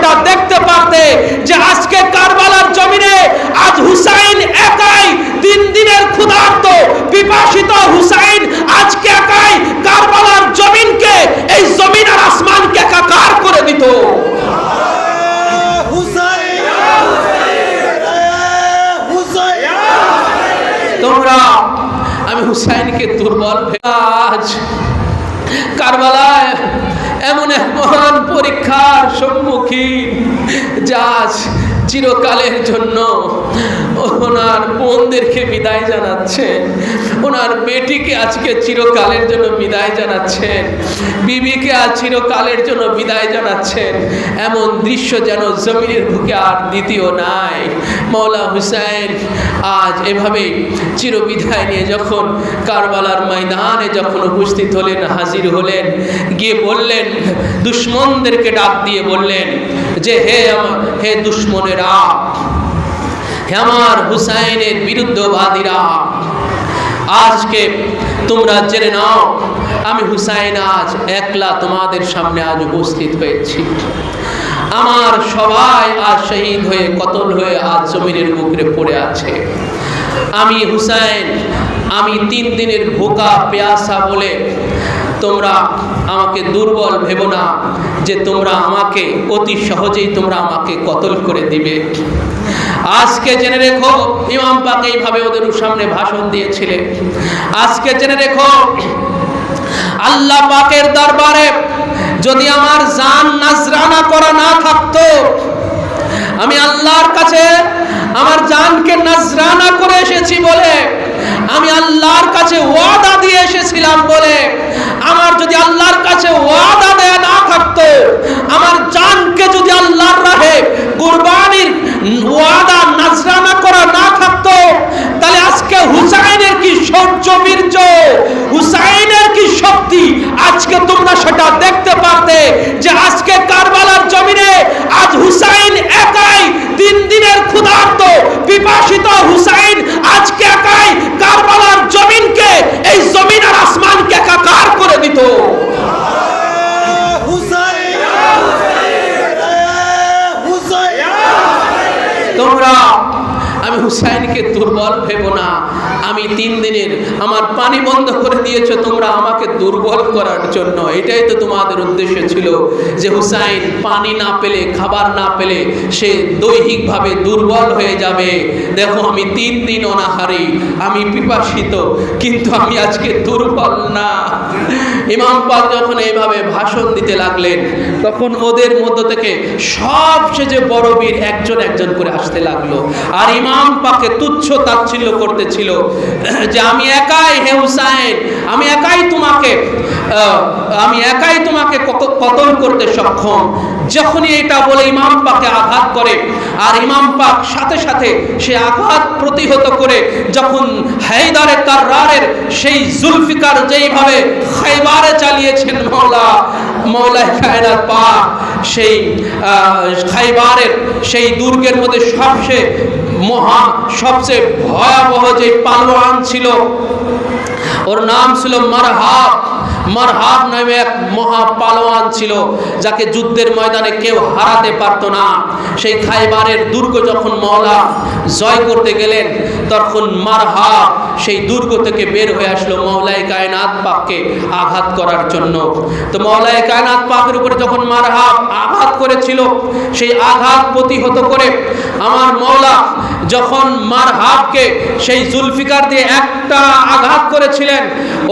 সেটা দেখতে পারতে যে আজকে কারবালার জমিনে আজ হুসাইন একাই তিন দিনের ক্ষুধার্ত, পিপাসিত হুসাইন আজকে একাই কারবালার জমিনকে, এই জমিন আর আসমানকে একাকার করে দিত। আমি হুসাইনকে দুর্বল আজ কারবালায় এমন এক মহান পরীক্ষার সম্মুখীন যা চিরকালের জন্য ওনার বোনদেরকে বিদায় জানাচ্ছেন ওনার বেটিকে আজকে চিরকালের জন্য বিদায় জানাচ্ছেন বিবিকে আজ চিরকালের জন্য বিদায় জানাচ্ছেন এমন দৃশ্য যেন জমিনের বুকে আর দ্বিতীয় নাই। মৌলা হুসাইন আজ এভাবে চিরবিদায় নিয়ে যখন কারবালার ময়দানে যখন উপস্থিত হলেন, হাজির হলেন, গিয়ে বললেন, দুশ্মনদেরকে ডাক দিয়ে বললেন যে, হে আমার, হে দুশ্মনেরা হে আমার হুসাইনের বিরুদ্ধবাদীরা। আজকে তোমরা জেনে নাও, আমি হুসাইন আজ একলা তোমাদের সামনে আজ উপস্থিত হয়েছি। আমার সবাই আজ শহীদ হয়ে, কতল হয়ে আজ জমিনের বুকরে পড়ে আছে। আমি হুসাইন, আমি তিন দিনের ভোকা পেয়াসা বলে তোমরা আমাকে দুর্বল ভেবো না যে তোমরা আমাকে অতি সহজেই তোমরা আমাকে কতল করে দিবে। আজকে জেনে রেখো, ইমাম পাক এইভাবে ওদের সামনে ভাষণ দিয়েছিলে আজকে জেনে রেখো আল্লাহ পাকের দরবারে যদি আমার জান নাজরানা করা না থাকতো, আমি আল্লাহর কাছে আমার জানকে নাজরানা করে এসেছি বলে, আমি আল্লাহর কাছে ওয়াদা দিয়ে এসেছিলাম বলে, আমার যদি আল্লাহর কাছে ওয়াদা দেয়া না থাকতো আমার জানকে যদি আল্লাহর রাহে কুরবানির ওয়াদা নাজরানা করা না থাকতো তাহলে আজকে হুসাইনের কি সৌর্য বীর্য হুসাইনের কি শক্তি আজকে তোমরা সেটা দেখতে পারতে যে আজকে কারবালার জমিনে আজ হুসাইন একাই তিন দিনের ক্ষুধার্ত পিপাসিত হুসাইন আজকে একাই কারবালার জমিনকে এই জমিন আর আসমানকে একাকার করে দিত হুসাইন হুসাইন তোমরা আমি হুসাইনকে দুর্বল ভেবো না। আমি তিন দিনের আমার পানি বন্ধ করে দিয়েছ, তোমরা আমাকে দুর্বল করার জন্য। এটাই তো তোমাদের উদ্দেশ্য ছিল যে হুসাইন পানি না পেলে, খাবার না পেলে সে দৈহিকভাবে দুর্বল হয়ে যাবে। দেখো, আমি তিন দিন অনাহারি, আমি পিপাসিত, কিন্তু আমি আজকে দুর্বল না। ইমাম পাক যখন এইভাবে ভাষণ দিতে লাগলেন, তখন ওদের মধ্য থেকে সবচেয়ে যে বড় বীর একজন একজন করে আসতে লাগল। আর ইমাম পাকে তুচ্ছ তাচ্ছিল্য করতেছিল যে আমি একাই হে হুসাইন, আমি একাই তোমাকে আমি একাই তোমাকে কতল করতে সক্ষম। যখনই এটা বলে ইমাম পাকে আঘাত করে, আর ইমাম পাক সাথে সাথে সে আঘাত প্রতিহত করে, যখন হায়দারে কার্রারের সেই জুলফিকার যেইভাবে খাইবারে চালিয়েছেন মৌলা মৌলা কায়নাত পাক, সেই খাইবারের সেই দুর্গের মধ্যে সবচেয়ে মহা সবচেয়ে ভয়াবহ যে পালোয়ান ছিল ওর নাম ছিল মারহাব। মারহাব নামে এক মহা পালোয়ান ছিল, যাকে যুদ্ধের ময়দানে কেউ হারাতে পারতো না। সেই খাইবারের দুর্গ যখন মওলা জয় করতে গেলেন, তখন মারহাব সেই দুর্গ থেকে বের হয়ে আসলো মৌলাই কায়নাত পাককে আঘাত করার জন্য। তো মৌলাই কায়নাত পাকের উপরে যখন মারহাব আঘাত করেছিল, সেই আঘাত প্রতিহত করে আমার মৌলা যখন মারহাবকে সেই জুলফিকার দিয়ে একটা আঘাত করেছিলেন,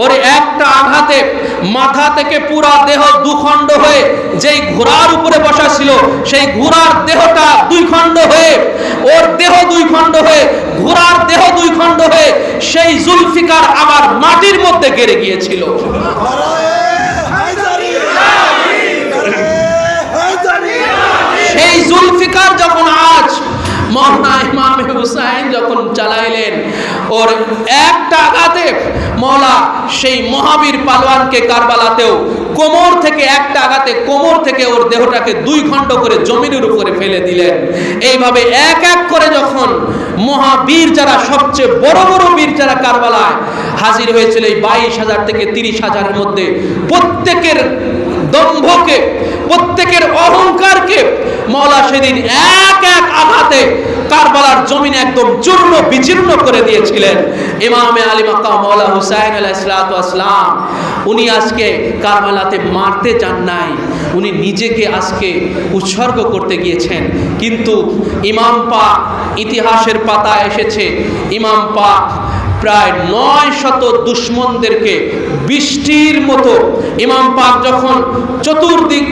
ওর একটা আঘাতে মাথা থেকে পুরা দেহ দুখণ্ড হয়ে যেই ঘোড়ার উপরে বসা ছিল, সেই ঘোড়ার দেহটা দুই খণ্ড হয়ে, ওর দেহ দুই খণ্ড হয়ে, ঘোড়ার দেহ দুই খণ্ড হয়ে সেই জুলফিকার আবার মাটির মধ্যে গেড়ে গিয়েছিল হায়দারি হায়দারি সেই জুলফিকার যখন আজ মৌলানা ইমাম হুসাইন যখন চালাইলেন ওর একটা আঘাতে মৌলা সেই মহাবীর পালোয়ানকে কারবালাতেও কোমর থেকে একটা আঘাতে কোমর থেকে ওর দেহটাকে দুই খণ্ড করে জমিনের উপরে ফেলে দিলেন। এইভাবে এক এক করে যখন মহাবীর যারা সবচেয়ে বড় বড় বীর যারা কারবালায় হাজির হয়েছিল এই বাইশ হাজার থেকে তিরিশ হাজারের মধ্যে প্রত্যেকের দম্ভকে, প্রত্যেকের অহংকারকে মৌলা সেদিন এক এক আঘাতে কারবালার জমিন একদম চূর্ণ বিচীর্ণ করে দিয়েছিলেন। ইমামে আলী মাক্কা মৌলা হুসাইন আলাইসালাম উনি আজকে কারবালাতে মারতে চান নাই। উনি নিজেকে আজকে উৎসর্গ করতে গিয়েছেন। কিন্তু ইমাম পাক ইতিহাসের পাতায় এসেছে, ইমাম পাক প্রায় নয় শত দুশ্মনদেরকে বৃষ্টির মতো ইমাম পাক যখন চতুর্দিক